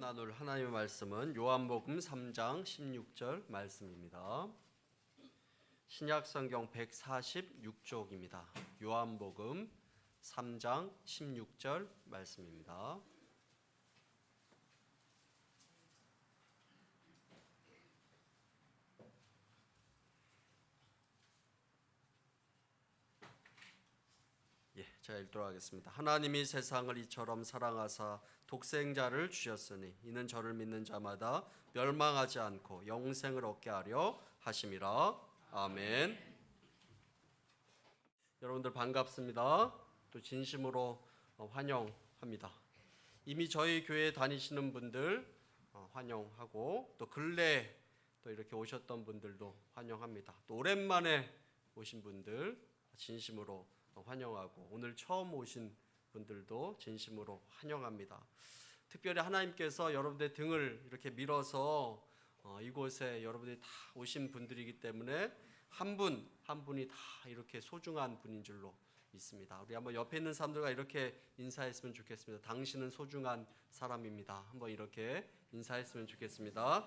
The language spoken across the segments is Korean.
나눌 하나님의 말씀은 요한복음 3장 16절 말씀입니다. 신약 성경 146쪽입니다. 요한복음 3장 16절 말씀입니다. 예, 제가 읽도록 하겠습니다. 하나님이 세상을 이처럼 사랑하사 독생자를 주셨으니 이는 저를 믿는 자마다 멸망하지 않고 영생을 얻게 하려 하심이라. 아멘. 여러분들 반갑습니다. 또 진심으로 어, 환영합니다. 이미 저희 교회 다니시는 분들 어, 환영하고 또 근래 또 이렇게 오셨던 분들도 환영합니다. 또 오랜만에 오신 분들 진심으로 환영하고 오늘 처음 오신 분들도 진심으로 환영합니다. 특별히 하나님께서 여러분들의 등을 이렇게 밀어서 어, 이곳에 여러분들이 다 오신 분들이기 때문에 한 분 한 분이 다 이렇게 소중한 분인 줄로 믿습니다. 우리 한번 옆에 있는 사람들과 이렇게 인사했으면 좋겠습니다. 당신은 소중한 사람입니다. 한번 이렇게 인사했으면 좋겠습니다.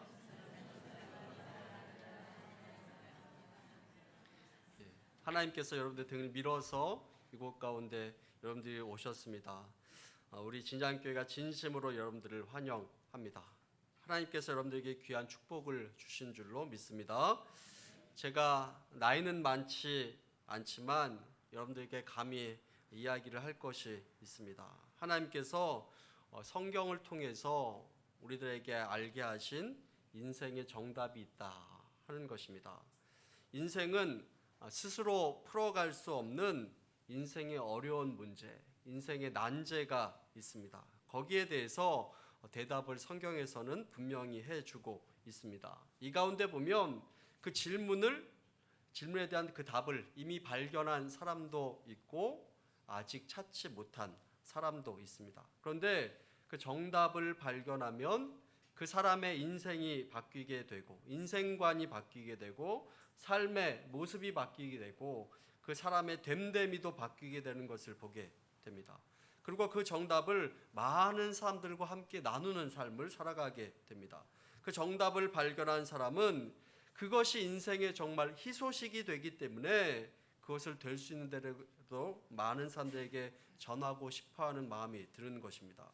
하나님께서 여러분들 등을 밀어서 이곳 가운데 여러분들이 오셨습니다. 어, 우리 진장교회가 진심으로 여러분들을 환영합니다. 하나님께서 여러분들에게 귀한 축복을 주신 줄로 믿습니다. 제가 나이는 많지 않지만 여러분들에게 감히 이야기를 할 것이 있습니다. 하나님께서 어, 성경을 통해서 우리들에게 알게 하신 인생의 정답이 있다 하는 것입니다. 인생은 아, 스스로 풀어갈 수 없는 인생의 어려운 문제, 인생의 난제가 있습니다. 거기에 대해서 대답을 성경에서는 분명히 해주고 있습니다. 이 가운데 보면 그 질문을 질문에 대한 그 답을 이미 발견한 사람도 있고 아직 찾지 못한 사람도 있습니다. 그런데 그 정답을 발견하면 그 사람의 인생이 바뀌게 되고 인생관이 바뀌게 되고 삶의 모습이 바뀌게 되고 그 사람의 됨됨이도 바뀌게 되는 것을 보게 됩니다. 그리고 그 정답을 많은 사람들과 함께 나누는 삶을 살아가게 됩니다. 그 정답을 발견한 사람은 그것이 인생의 정말 희소식이 되기 때문에 그것을 될 수 있는 대로 많은 사람들에게 전하고 싶어 하는 마음이 드는 것입니다.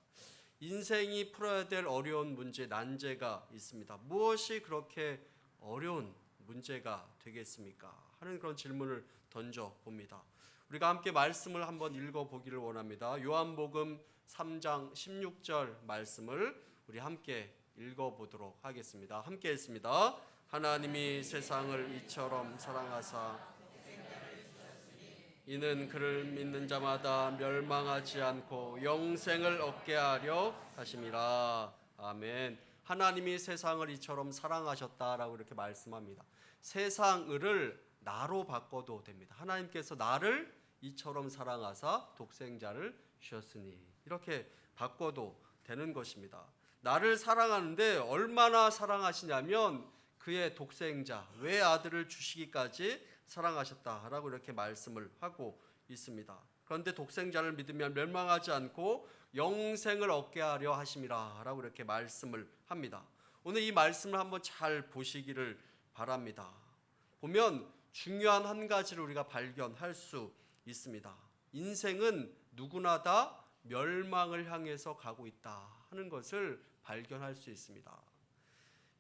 인생이 풀어야 될 어려운 문제, 난제가 있습니다. 무엇이 그렇게 어려운 문제가 되겠습니까? 하는 그런 질문을 던져 봅니다. 우리가 함께 말씀을 한번 읽어 보기를 원합니다. 요한복음 3장 16절 말씀을 우리 함께 읽어 보도록 하겠습니다. 함께 했습니다. 하나님이 세상을 이처럼 사랑하사 이는 그를 믿는 자마다 멸망하지 않고 영생을 얻게 하려 하심이라. 아멘. 하나님이 세상을 이처럼 사랑하셨다라고 이렇게 말씀합니다. 세상을 나로 바꿔도 됩니다. 하나님께서 나를 이처럼 사랑하사 독생자를 주셨으니 이렇게 바꿔도 되는 것입니다. 나를 사랑하는데 얼마나 사랑하시냐면 그의 독생자 외아들을 주시기까지 사랑하셨다라고 이렇게 말씀을 하고 있습니다. 그런데 독생자를 믿으면 멸망하지 않고 영생을 얻게 하려 하심이라라고 이렇게 말씀을 합니다. 오늘 이 말씀을 한번 잘 보시기를 바랍니다. 보면 중요한 한 가지를 우리가 발견할 수 있습니다. 인생은 누구나 다 멸망을 향해서 가고 있다 하는 것을 발견할 수 있습니다.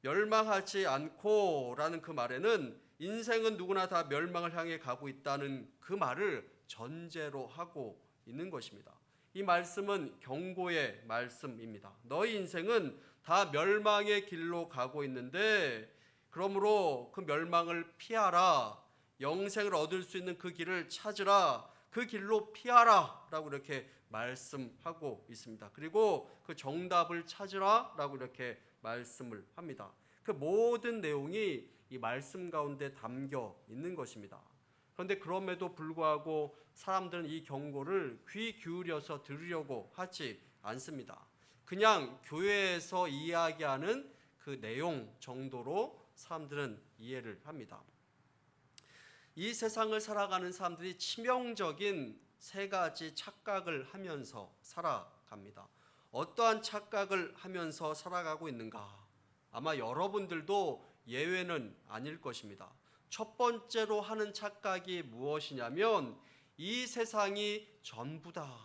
멸망하지 않고라는 그 말에는 인생은 누구나 다 멸망을 향해 가고 있다는 그 말을 전제로 하고 있는 것입니다. 이 말씀은 경고의 말씀입니다. 너희 인생은 다 멸망의 길로 가고 있는데 그러므로 그 멸망을 피하라. 영생을 얻을 수 있는 그 길을 찾으라. 그 길로 피하라라고 이렇게 말씀하고 있습니다. 그리고 그 정답을 찾으라라고 이렇게 말씀을 합니다. 그 모든 내용이 이 말씀 가운데 담겨 있는 것입니다. 그런데 그럼에도 불구하고 사람들은 이 경고를 귀 기울여서 들으려고 하지 않습니다. 그냥 교회에서 이야기하는 그 내용 정도로 사람들은 이해를 합니다. 이 세상을 살아가는 사람들이 치명적인 세 가지 착각을 하면서 살아갑니다. 어떠한 착각을 하면서 살아가고 있는가? 아마 여러분들도 예외는 아닐 것입니다. 첫 번째로 하는 착각이 무엇이냐면 이 세상이 전부다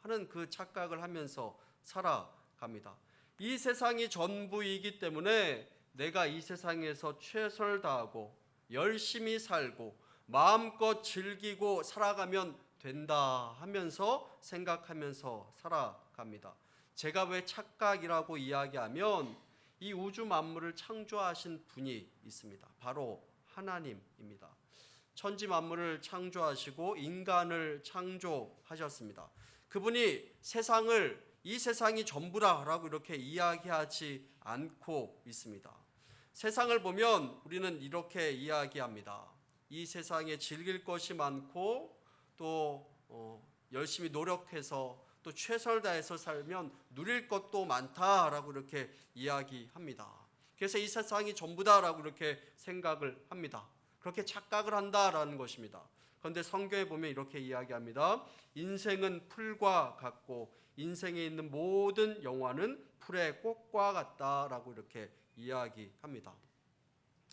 하는 그 착각을 하면서 살아갑니다. 이 세상이 전부이기 때문에 내가 이 세상에서 최선을 다하고 열심히 살고 마음껏 즐기고 살아가면 된다 하면서 생각하면서 살아갑니다. 제가 왜 착각이라고 이야기하면 이 우주 만물을 창조하신 분이 있습니다. 바로 하나님입니다. 천지 만물을 창조하시고 인간을 창조하셨습니다. 그분이 세상을 이 세상이 전부다라고 이렇게 이야기하지 않고 있습니다. 세상을 보면 우리는 이렇게 이야기합니다. 이 세상에 즐길 것이 많고 또 어, 열심히 노력해서 또 최선을 다해서 살면 누릴 것도 많다라고 이렇게 이야기합니다. 그래서 이 세상이 전부다라고 이렇게 생각을 합니다. 그렇게 착각을 한다라는 것입니다. 그런데 성경에 보면 이렇게 이야기합니다. 인생은 풀과 같고 인생에 있는 모든 영화는 풀의 꽃과 같다라고 이렇게 이야기합니다.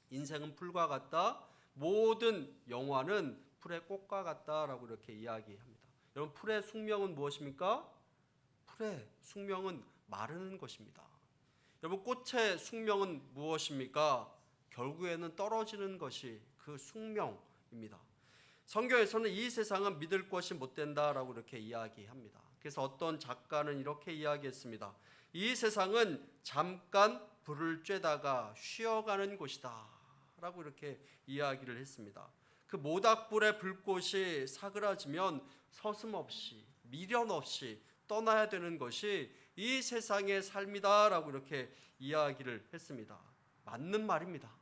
인생은 풀과 같다. 모든 영화는 풀의 꽃과 같다라고 이렇게 이야기합니다. 여러분 풀의 숙명은 무엇입니까? 풀의 숙명은 마르는 것입니다. 여러분 꽃의 숙명은 무엇입니까? 결국에는 떨어지는 것이 그 숙명입니다. 성경에서는 이 세상은 믿을 것이 못 된다라고 이렇게 이야기합니다. 그래서 어떤 작가는 이렇게 이야기했습니다. 이 세상은 잠깐 불을 쬐다가 쉬어가는 곳이다. 라고 이렇게 이야기를 했습니다. 그 모닥불의 불꽃이 사그라지면 서슴없이 미련 없이 떠나야 되는 것이 이 세상의 삶이다 라고 이렇게 이야기를 했습니다. 맞는 말입니다.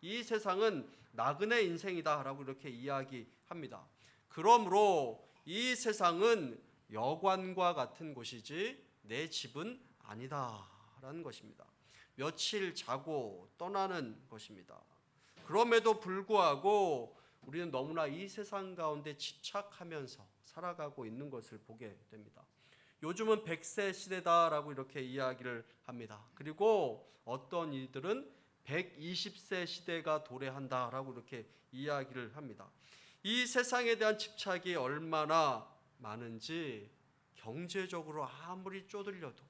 이 세상은 나그네 인생이다 라고 이렇게 이야기합니다. 그러므로 이 세상은 여관과 같은 곳이지 내 집은 아니다 라는 것입니다. 며칠 자고 떠나는 것입니다. 그럼에도 불구하고 우리는 너무나 이 세상 가운데 집착하면서 살아가고 있는 것을 보게 됩니다. 요즘은 100세 시대다라고 이렇게 이야기를 합니다. 그리고 어떤 이들은 120세 시대가 도래한다라고 이렇게 이야기를 합니다. 이 세상에 대한 집착이 얼마나 많은지 경제적으로 아무리 쪼들려도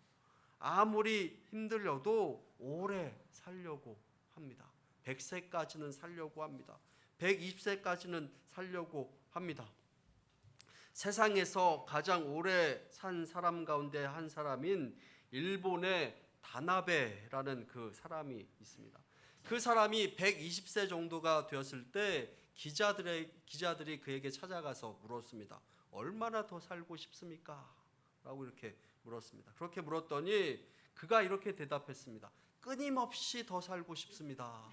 아무리 힘들려도 오래 살려고 합니다. 100세까지는 살려고 합니다. 120세까지는 살려고 합니다. 세상에서 가장 오래 산 사람 가운데 한 사람인 일본의 다나베라는 그 사람이 있습니다. 그 사람이 120세 정도가 되었을 때 기자들의 기자들이 그에게 찾아가서 물었습니다. 얼마나 더 살고 싶습니까? 라고 이렇게 물었습니다. 그렇게 물었더니 그가 이렇게 대답했습니다. 끊임없이 더 살고 싶습니다.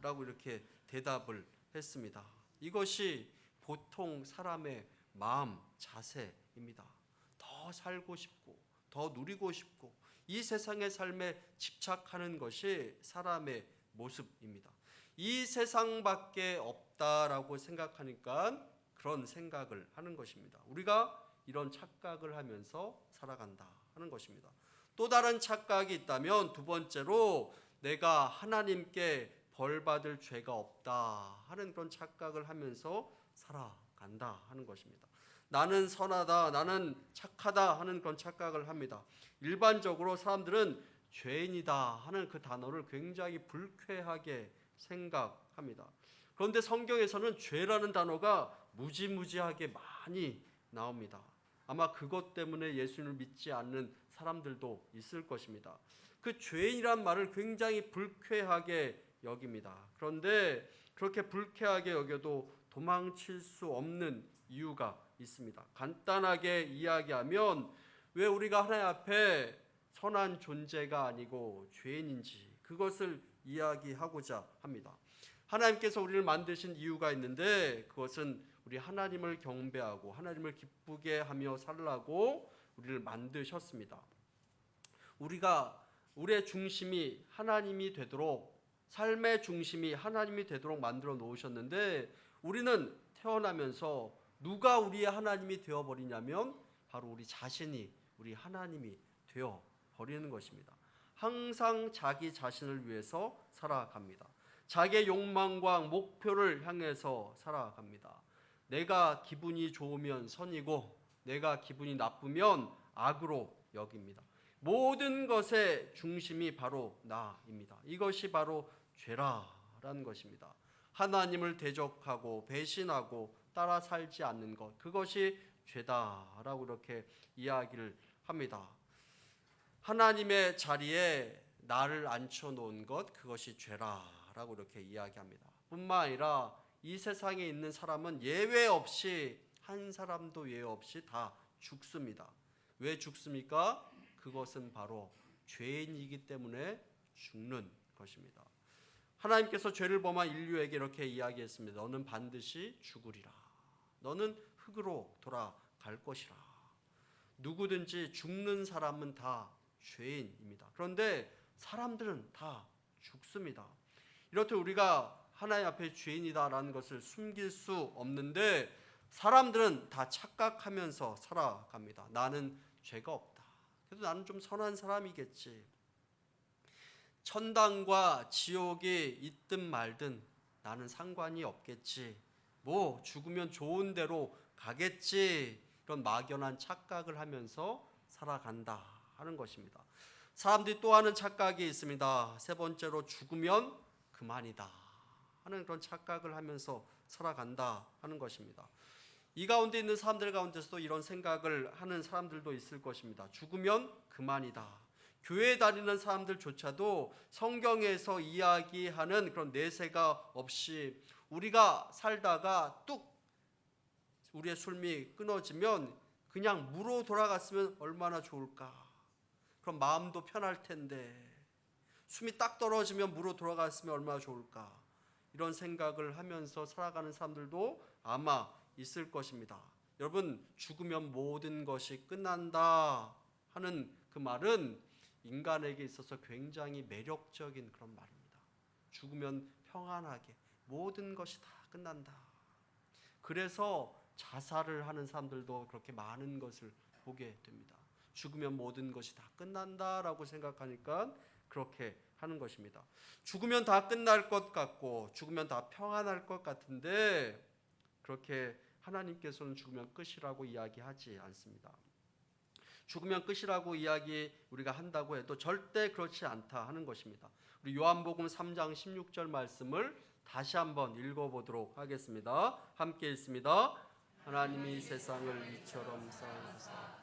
라고 이렇게 대답을 했습니다. 이것이 보통 사람의 마음 자세입니다. 더 살고 싶고 더 누리고 싶고 이 세상의 삶에 집착하는 것이 사람의 모습입니다. 이 세상밖에 없다라고 생각하니까 그런 생각을 하는 것입니다. 우리가 이런 착각을 하면서 살아간다 하는 것입니다. 또 다른 착각이 있다면 두 번째로 내가 하나님께 벌 받을 죄가 없다 하는 그런 착각을 하면서 살아간다 하는 것입니다. 나는 선하다, 나는 착하다 하는 그런 착각을 합니다. 일반적으로 사람들은 죄인이다 하는 그 단어를 굉장히 불쾌하게 생각합니다. 그런데 성경에서는 죄라는 단어가 무지무지하게 많이 나옵니다. 아마 그것 때문에 예수님을 믿지 않는 사람들도 있을 것입니다. 그 죄인이란 말을 굉장히 불쾌하게 여깁니다. 그런데 그렇게 불쾌하게 여겨도 도망칠 수 없는 이유가 있습니다. 간단하게 이야기하면 왜 우리가 하나님 앞에 선한 존재가 아니고 죄인인지 그것을 이야기하고자 합니다. 하나님께서 우리를 만드신 이유가 있는데 그것은 우리 하나님을 경배하고 하나님을 기쁘게 하며 살라고 우리를 만드셨습니다. 우리가 우리의 중심이 하나님이 되도록 삶의 중심이 하나님이 되도록 만들어 놓으셨는데 우리는 태어나면서 누가 우리의 하나님이 되어 버리냐면 바로 우리 자신이 우리 하나님이 되어 버리는 것입니다. 항상 자기 자신을 위해서 살아갑니다. 자기의 욕망과 목표를 향해서 살아갑니다. 내가 기분이 좋으면 선이고 내가 기분이 나쁘면 악으로 여깁니다. 모든 것의 중심이 바로 나입니다. 이것이 바로 죄라라는 것입니다. 하나님을 대적하고 배신하고 따라 살지 않는 것 그것이 죄다라고 이렇게 이야기를 합니다. 하나님의 자리에 나를 앉혀 놓은 것 그것이 죄라라고 이렇게 이야기합니다. 뿐만 아니라 이 세상에 있는 사람은 예외 없이 한 사람도 예외 없이 다 죽습니다. 왜 죽습니까? 그것은 바로 죄인이기 때문에 죽는 것입니다. 하나님께서 죄를 범한 인류에게 이렇게 이야기했습니다. 너는 반드시 죽으리라. 너는 흙으로 돌아갈 것이라. 누구든지 죽는 사람은 다 죄인입니다. 그런데 사람들은 다 죽습니다. 이렇듯 우리가 하나님 앞에 죄인이다라는 것을 숨길 수 없는데 사람들은 다 착각하면서 살아갑니다. 나는 죄가 없다. 그래도 나는 좀 선한 사람이겠지. 천당과 지옥이 있든 말든 나는 상관이 없겠지. 뭐 죽으면 좋은 대로 가겠지. 이런 막연한 착각을 하면서 살아간다 하는 것입니다. 사람들이 또 하는 착각이 있습니다. 세 번째로 죽으면 그만이다 하는 그런 착각을 하면서 살아간다 하는 것입니다. 이 가운데 있는 사람들 가운데서도 이런 생각을 하는 사람들도 있을 것입니다. 죽으면 그만이다. 교회 다니는 사람들조차도 성경에서 이야기하는 그런 내세가 없이 우리가 살다가 뚝 우리의 술미 끊어지면 그냥 무로 돌아갔으면 얼마나 좋을까. 그럼 마음도 편할 텐데 숨이 딱 떨어지면 무로 돌아갔으면 얼마나 좋을까. 이런 생각을 하면서 살아가는 사람들도 아마 있을 것입니다. 여러분 죽으면 모든 것이 끝난다 하는 그 말은 인간에게 있어서 굉장히 매력적인 그런 말입니다. 죽으면 평안하게 모든 것이 다 끝난다. 그래서 자살을 하는 사람들도 그렇게 많은 것을 보게 됩니다. 죽으면 모든 것이 다 끝난다라고 생각하니까 그렇게 하는 것입니다. 죽으면 다 끝날 것 같고 죽으면 다 평안할 것 같은데 그렇게 하나님께서는 죽으면 끝이라고 이야기하지 않습니다. 죽으면 끝이라고 이야기 우리가 한다고 해도 절대 그렇지 않다 하는 것입니다. 우리 요한복음 3장 16절 말씀을 다시 한번 읽어보도록 하겠습니다. 함께 읽습니다. 하나님이 세상을 이처럼 사랑하사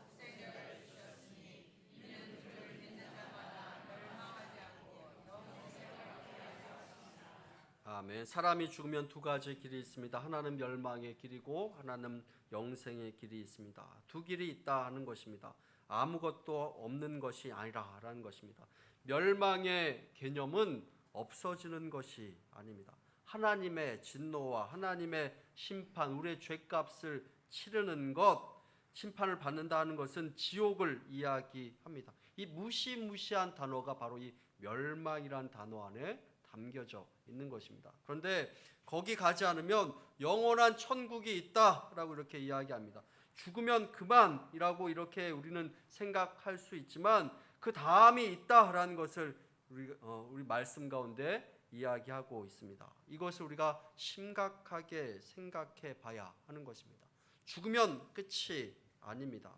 아멘. 사람이 죽으면 두 가지 길이 있습니다. 하나는 멸망의 길이고 하나는 영생의 길이 있습니다. 두 길이 있다 하는 것입니다. 아무것도 없는 것이 아니라라는 것입니다. 멸망의 개념은 없어지는 것이 아닙니다. 하나님의 진노와 하나님의 심판, 우리의 죄값을 치르는 것, 심판을 받는다 하는 것은 지옥을 이야기합니다. 이 무시무시한 단어가 바로 이 멸망이란 단어 안에 담겨져 있는 것입니다. 그런데 거기 가지 않으면 영원한 천국이 있다라고 이렇게 이야기합니다. 죽으면 그만이라고 이렇게 우리는 생각할 수 있지만 그 다음이 있다라는 것을 우리, 어, 우리 말씀 가운데 이야기하고 있습니다. 이것을 우리가 심각하게 생각해 봐야 하는 것입니다. 죽으면 끝이 아닙니다.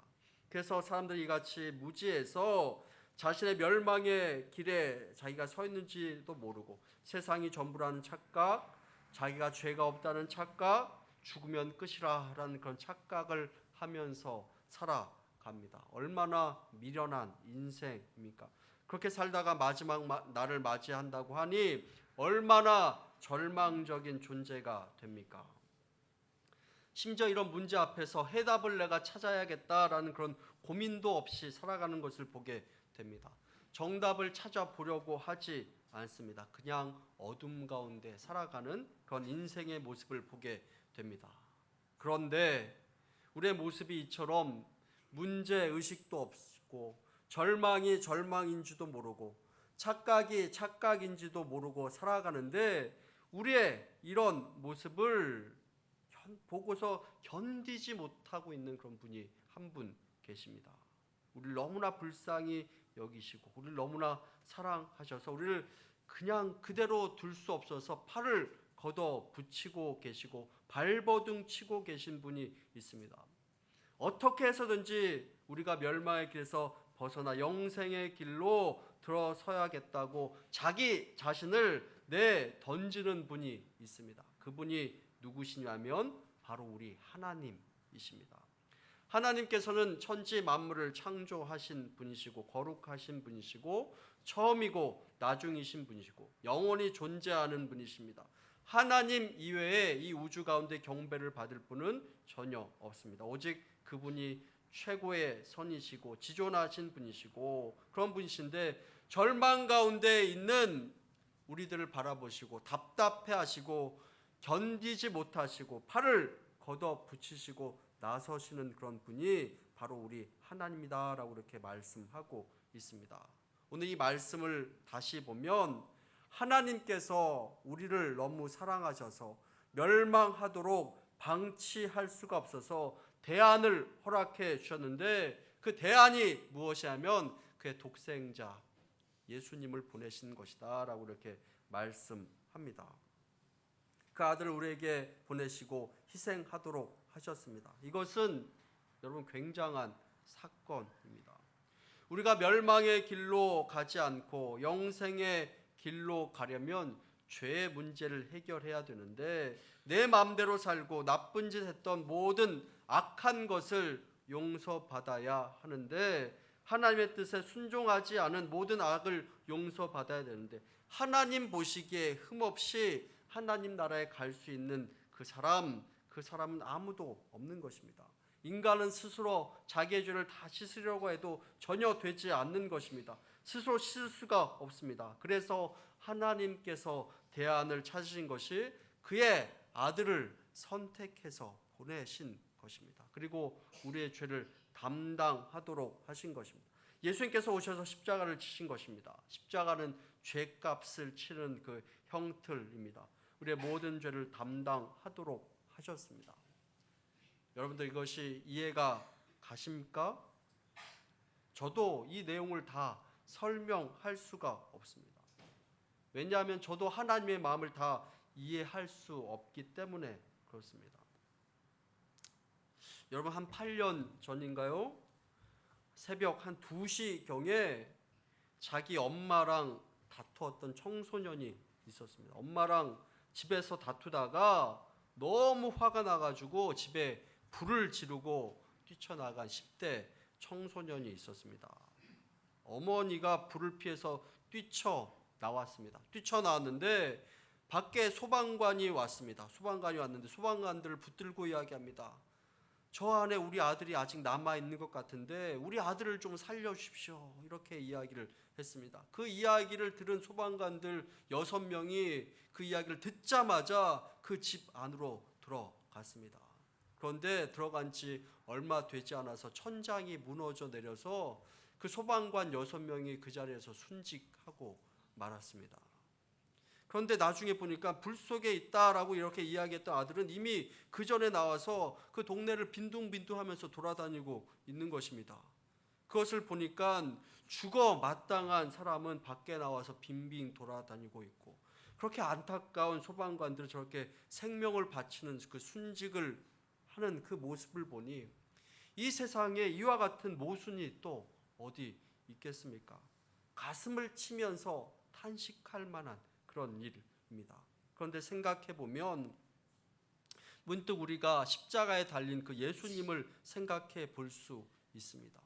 그래서 사람들이 이같이 무지해서 자신의 멸망의 길에 자기가 서 있는지도 모르고 세상이 전부라는 착각, 자기가 죄가 없다는 착각, 죽으면 끝이라라는 그런 착각을 하면서 살아갑니다. 얼마나 미련한 인생입니까? 그렇게 살다가 마지막 날을 맞이한다고 하니 얼마나 절망적인 존재가 됩니까? 심지어 이런 문제 앞에서 해답을 내가 찾아야겠다라는 그런 고민도 없이 살아가는 것을 보게 됩니다. 정답을 찾아보려고 하지 않습니다. 그냥 어둠 가운데 살아가는 그런 인생의 모습을 보게 됩니다. 그런데 우리의 모습이 이처럼 문제 의식도 없고 절망이 절망인지도 모르고 착각이 착각인지도 모르고 살아가는데 우리의 이런 모습을 보고서 견디지 못하고 있는 그런 분이 한 분 계십니다. 우리를 너무나 불쌍히 여기시고 우리를 너무나 사랑하셔서 우리를 그냥 그대로 둘 수 없어서 팔을 걷어 붙이고 계시고 발버둥 치고 계신 분이 있습니다. 어떻게 해서든지 우리가 멸망의 길에서 벗어나 영생의 길로 들어서야겠다고 자기 자신을 내 던지는 분이 있습니다. 그분이 누구시냐면 바로 우리 하나님이십니다. 하나님께서는 천지 만물을 창조하신 분이시고 거룩하신 분이시고 처음이고 나중이신 분이시고 영원히 존재하는 분이십니다. 하나님 이외에 이 우주 가운데 경배를 받을 분은 전혀 없습니다. 오직 그분이 최고의 선이시고 지존하신 분이시고 그런 분이신데 절망 가운데 있는 우리들을 바라보시고 답답해 하시고 견디지 못하시고 팔을 걷어 붙이시고 나서시는 그런 분이 바로 우리 하나님이다라고 이렇게 말씀하고 있습니다. 오늘 이 말씀을 다시 보면 하나님께서 우리를 너무 사랑하셔서 멸망하도록 방치할 수가 없어서 대안을 허락해 주셨는데 그 대안이 무엇이냐면 그의 독생자 예수님을 보내신 것이다 라고 이렇게 말씀합니다. 그 아들을 우리에게 보내시고 희생하도록 하셨습니다. 이것은 여러분 굉장한 사건입니다. 우리가 멸망의 길로 가지 않고 영생의 길로 가려면 죄의 문제를 해결해야 되는데 내 마음대로 살고 나쁜 짓 했던 모든 악한 것을 용서받아야 하는데 하나님의 뜻에 순종하지 않은 모든 악을 용서받아야 되는데 하나님 보시기에 흠없이 하나님 나라에 갈 수 있는 그 사람 그 사람은 아무도 없는 것입니다. 인간은 스스로 자기의 죄를 다 씻으려고 해도 전혀 되지 않는 것입니다. 스스로 씻을 수가 없습니다. 그래서 하나님께서 대안을 찾으신 것이 그의 아들을 선택해서 보내신 것입니다. 그리고 우리의 죄를 담당하도록 하신 것입니다. 예수님께서 오셔서 십자가를 치신 것입니다. 십자가는 죄값을 치는 그 형틀입니다. 우리의 모든 죄를 담당하도록 하셨습니다. 여러분들 이것이 이해가 가십니까? 저도 이 내용을 다 설명할 수가 없습니다. 왜냐하면 저도 하나님의 마음을 다 이해할 수 없기 때문에 그렇습니다. 여러분 한 8년 전인가요? 새벽 한 2시경에 자기 엄마랑 다투었던 청소년이 있었습니다. 엄마랑 집에서 다투다가 너무 화가 나가지고 집에 불을 지르고 뛰쳐나간 10대 청소년이 있었습니다. 어머니가 불을 피해서 뛰쳐 나왔습니다. 뛰쳐 나왔는데 밖에 소방관이 왔습니다. 소방관이 왔는데 소방관들을 붙들고 이야기합니다. 저 안에 우리 아들이 아직 남아 있는 것 같은데 우리 아들을 좀 살려 주십시오. 이렇게 이야기를 했습니다. 그 이야기를 들은 소방관들 여섯 명이 그 이야기를 듣자마자 그 집 안으로 들어갔습니다. 그런데 들어간 지 얼마 되지 않아서 천장이 무너져 내려서 그 소방관 여섯 명이 그 자리에서 순직하고 말았습니다. 그런데 나중에 보니까 불 속에 있다라고 이렇게 이야기했던 아들은 이미 그 전에 나와서 그 동네를 빈둥빈둥하면서 돌아다니고 있는 것입니다. 그것을 보니까 죽어 마땅한 사람은 밖에 나와서 빙빙 돌아다니고 있고 그렇게 안타까운 소방관들은 저렇게 생명을 바치는 그 순직을 하는 그 모습을 보니 이 세상에 이와 같은 모순이 또 어디 있겠습니까? 가슴을 치면서 탄식할 만한 그런 일입니다. 그런데 생각해 보면 문득 우리가 십자가에 달린 그 예수님을 생각해 볼 수 있습니다.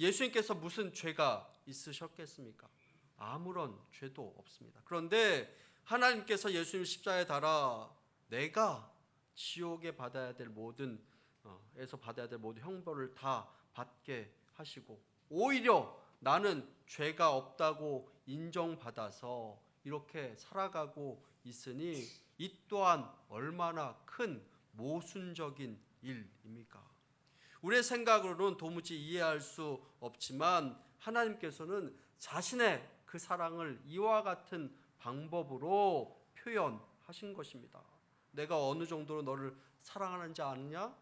예수님께서 무슨 죄가 있으셨겠습니까? 아무런 죄도 없습니다. 그런데 하나님께서 예수님 십자가에 달아 내가 지옥에 받아야 될 모든 어, 에서 받아야 될 모든 형벌을 다 받게 하시고 오히려 나는 죄가 없다고 인정받아서 이렇게 살아가고 있으니 이 또한 얼마나 큰 모순적인 일입니까? 우리의 생각으로는 도무지 이해할 수 없지만 하나님께서는 자신의 그 사랑을 이와 같은 방법으로 표현하신 것입니다. 내가 어느 정도로 너를 사랑하는지 아느냐?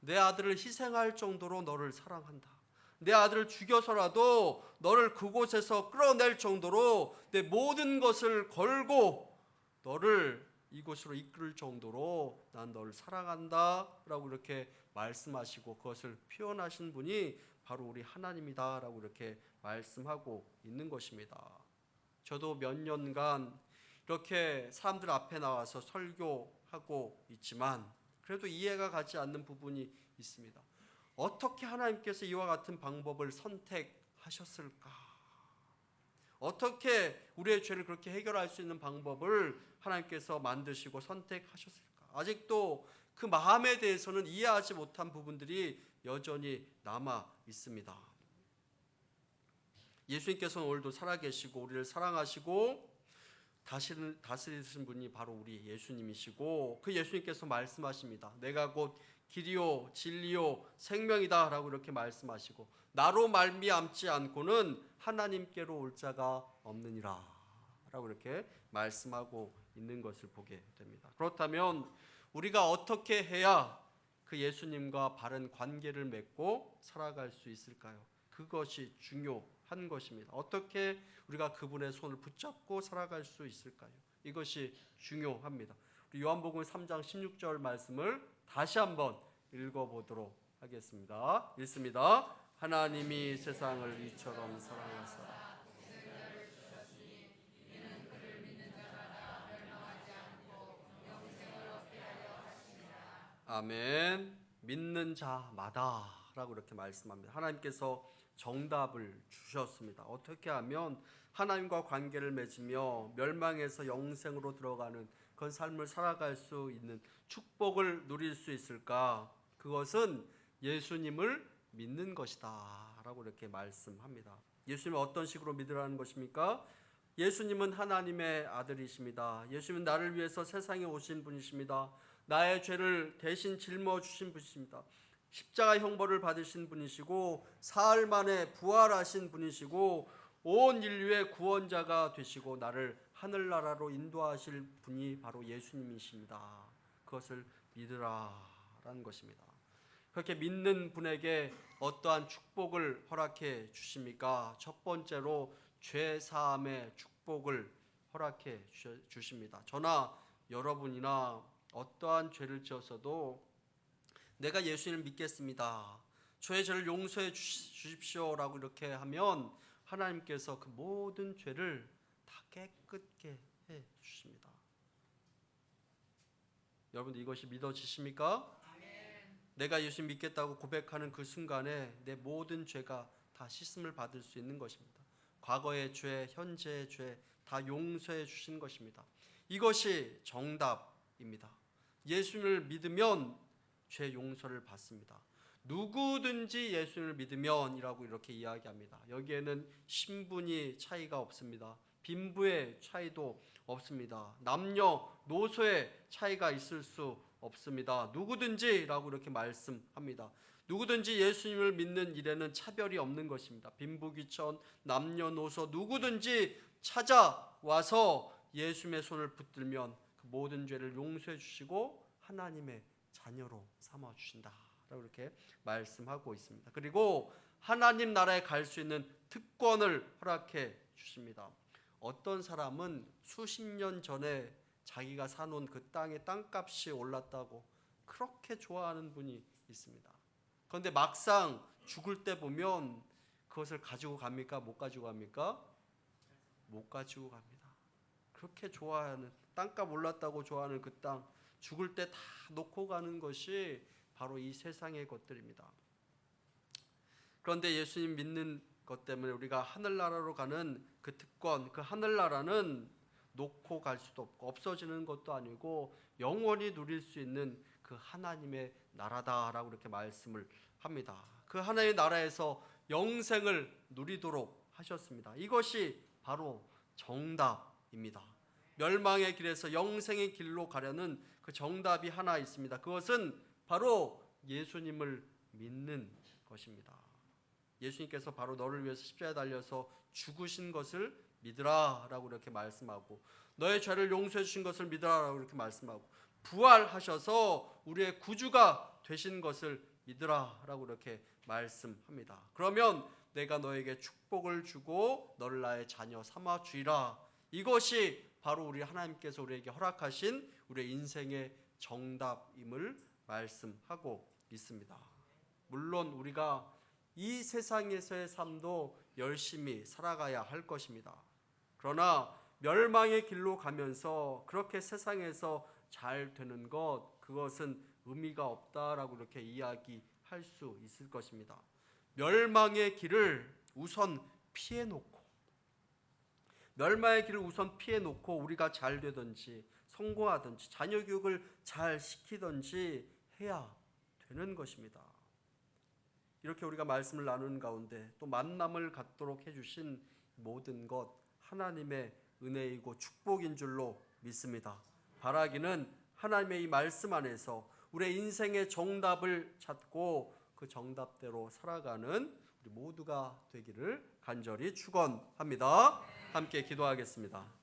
내 아들을 희생할 정도로 너를 사랑한다. 내 아들을 죽여서라도 너를 그곳에서 끌어낼 정도로 내 모든 것을 걸고 너를 이곳으로 이끌 정도로 난 너를 사랑한다라고 이렇게 말씀하시고 그것을 표현하신 분이 바로 우리 하나님이다라고 이렇게 말씀하고 있는 것입니다. 저도 몇 년간 이렇게 사람들 앞에 나와서 설교하고 있지만 그래도 이해가 가지 않는 부분이 있습니다. 어떻게 하나님께서 이와 같은 방법을 선택하셨을까? 어떻게 우리의 죄를 그렇게 해결할 수 있는 방법을 하나님께서 만드시고 선택하셨을까? 아직도 그 마음에 대해서는 이해하지 못한 부분들이 여전히 남아 있습니다. 예수님께서는 오늘도 살아계시고 우리를 사랑하시고 다스리신 분이 바로 우리 예수님이시고 그 예수님께서 말씀하십니다. 내가 곧 길이요 진리요 생명이다라고 이렇게 말씀하시고 나로 말미암지 않고는 하나님께로 올 자가 없느니라라고 이렇게 말씀하고 있는 것을 보게 됩니다. 그렇다면 우리가 어떻게 해야 그 예수님과 바른 관계를 맺고 살아갈 수 있을까요? 그것이 중요한 것입니다. 어떻게 우리가 그분의 손을 붙잡고 살아갈 수 있을까요? 이것이 중요합니다. 요한복음 3장 16절 말씀을 다시 한번 읽어보도록 하겠습니다. 읽습니다. 하나님이 세상을 이처럼 사랑하사 아멘. 믿는 자마다라고 이렇게 말씀합니다. 하나님께서 정답을 주셨습니다. 어떻게 하면 하나님과 관계를 맺으며 멸망에서 영생으로 들어가는 그런 삶을 살아갈 수 있는 축복을 누릴 수 있을까? 그것은 예수님을 믿는 것이다 라고 이렇게 말씀합니다. 예수님을 어떤 식으로 믿으라는 것입니까? 예수님은 하나님의 아들이십니다. 예수님은 나를 위해서 세상에 오신 분이십니다. 나의 죄를 대신 짊어 주신 분이십니다. 십자가 형벌을 받으신 분이시고 사흘 만에 부활하신 분이시고 온 인류의 구원자가 되시고 나를 하늘나라로 인도하실 분이 바로 예수님이십니다. 그것을 믿으라라는 것입니다. 그렇게 믿는 분에게 어떠한 축복을 허락해 주십니까? 첫 번째로 죄 사함의 축복을 허락해 주십니다. 저나 여러분이나 어떠한 죄를 지었어도 내가 예수님을 믿겠습니다. 저의 죄를 용서해 주십시오라고 이렇게 하면 하나님께서 그 모든 죄를 다 깨끗게 해 주십니다. 여러분 이것이 믿어지십니까? 내가 예수 믿겠다고 고백하는 그 순간에 내 모든 죄가 다 씻음을 받을 수 있는 것입니다. 과거의 죄, 현재의 죄 다 용서해 주신 것입니다. 이것이 정답입니다. 예수를 믿으면 죄 용서를 받습니다. 누구든지 예수를 믿으면이라고 이렇게 이야기합니다. 여기에는 신분이 차이가 없습니다. 빈부의 차이도 없습니다. 남녀 노소의 차이가 있을 수 없습니다. 누구든지라고 이렇게 말씀합니다. 누구든지 예수님을 믿는 일에는 차별이 없는 것입니다. 빈부귀천, 남녀노소 누구든지 찾아와서 예수님의 손을 붙들면 그 모든 죄를 용서해 주시고 하나님의 자녀로 삼아 주신다 라고 이렇게 말씀하고 있습니다. 그리고 하나님 나라에 갈 수 있는 특권을 허락해 주십니다. 어떤 사람은 수십 년 전에 자기가 사놓은 그 땅의 땅값이 올랐다고 그렇게 좋아하는 분이 있습니다. 그런데 막상 죽을 때 보면 그것을 가지고 갑니까? 못 가지고 갑니까? 못 가지고 갑니다. 그렇게 좋아하는 땅값 올랐다고 좋아하는 그 땅 죽을 때 다 놓고 가는 것이 바로 이 세상의 것들입니다. 그런데 예수님 믿는 것 때문에 우리가 하늘나라로 가는 그 특권, 그 하늘나라는 놓고 갈 수도 없고 없어지는 것도 아니고 영원히 누릴 수 있는 그 하나님의 나라다라고 이렇게 말씀을 합니다. 그 하나님의 나라에서 영생을 누리도록 하셨습니다. 이것이 바로 정답입니다. 멸망의 길에서 영생의 길로 가려는 그 정답이 하나 있습니다. 그것은 바로 예수님을 믿는 것입니다. 예수님께서 바로 너를 위해서 십자가에 달려서 죽으신 것을 믿으라라고 이렇게 말씀하고 너의 죄를 용서해 주신 것을 믿으라라고 이렇게 말씀하고 부활하셔서 우리의 구주가 되신 것을 믿으라라고 이렇게 말씀합니다. 그러면 내가 너에게 축복을 주고 너를 나의 자녀 삼아 주리라. 이것이 바로 우리 하나님께서 우리에게 허락하신 우리의 인생의 정답임을 말씀하고 있습니다. 물론 우리가 이 세상에서의 삶도 열심히 살아가야 할 것입니다. 그러나 멸망의 길로 가면서 그렇게 세상에서 잘 되는 것 그것은 의미가 없다라고 이렇게 이야기할 수 있을 것입니다. 멸망의 길을 우선 피해 놓고 멸망의 길을 우선 피해 놓고 우리가 잘 되든지 성공하든지 자녀 교육을 잘 시키든지 해야 되는 것입니다. 이렇게 우리가 말씀을 나누는 가운데 또 만남을 갖도록 해주신 모든 것 하나님의 은혜이고 축복인 줄로 믿습니다. 바라기는 하나님의 이 말씀 안에서 우리의 인생의 정답을 찾고 그 정답대로 살아가는 우리 모두가 되기를 간절히 축원합니다. 함께 기도하겠습니다.